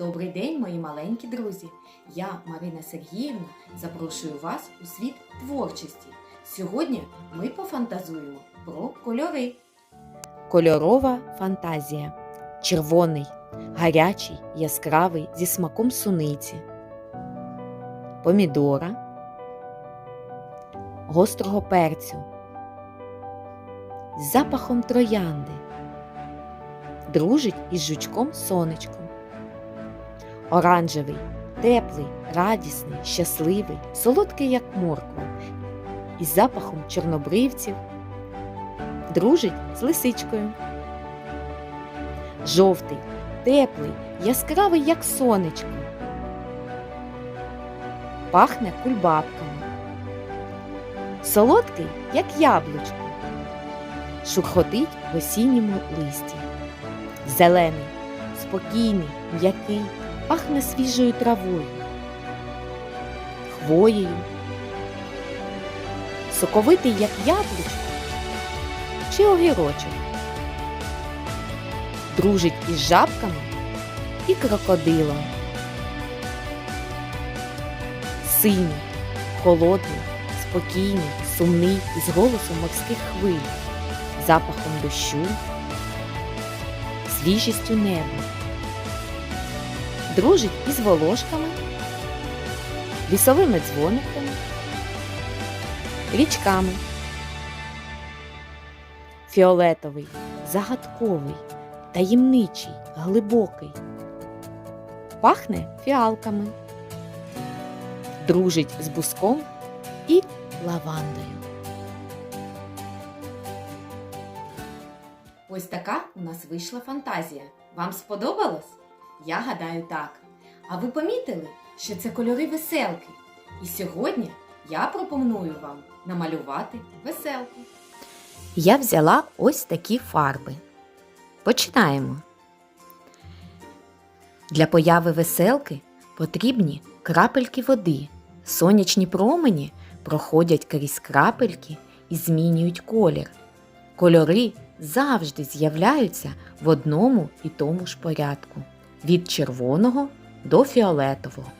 Добрий день, мої маленькі друзі! Я, Марина Сергіївна, запрошую вас у світ творчості. Сьогодні ми пофантазуємо про кольори. Кольорова фантазія. Червоний, гарячий, яскравий зі смаком суниці, помідора, гострого перцю, з запахом троянди, дружить із жучком сонечком. Оранжевий, теплий, радісний, щасливий, солодкий, як морква, із запахом чорнобривців, дружить з лисичкою. Жовтий, теплий, яскравий, як сонечко. Пахне кульбабками. Солодкий, як яблучко. Шурхотить в осінньому листі. Зелений, спокійний, м'який, пахне свіжою травою, хвоєю. Соковитий, як яблучко чи огірочок. Дружить із жабками і крокодилом. Синій, холодний, спокійний, сумний із голосом морських хвиль, запахом дощу, свіжістю неба. Дружить із волошками, лісовими дзвониками, річками. Фіолетовий, загадковий, таємничий, глибокий. Пахне фіалками. Дружить з буском і лавандою. Ось така у нас вийшла фантазія. Вам сподобалось? Я гадаю так. А ви помітили, що це кольори веселки? І сьогодні я пропоную вам намалювати веселку. Я взяла ось такі фарби. Починаємо. Для появи веселки потрібні крапельки води. Сонячні промені проходять крізь крапельки і змінюють колір. Кольори завжди з'являються в одному і тому ж порядку від червоного до фіолетового.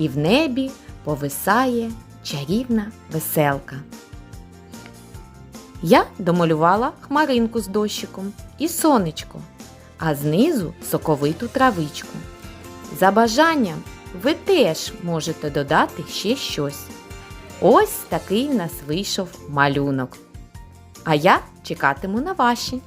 і в небі повисає чарівна веселка. Я домалювала хмаринку з дощиком і сонечко, а знизу соковиту травичку. За бажанням ви теж можете додати ще щось. Ось такий нас вийшов малюнок. А я чекатиму на ваші.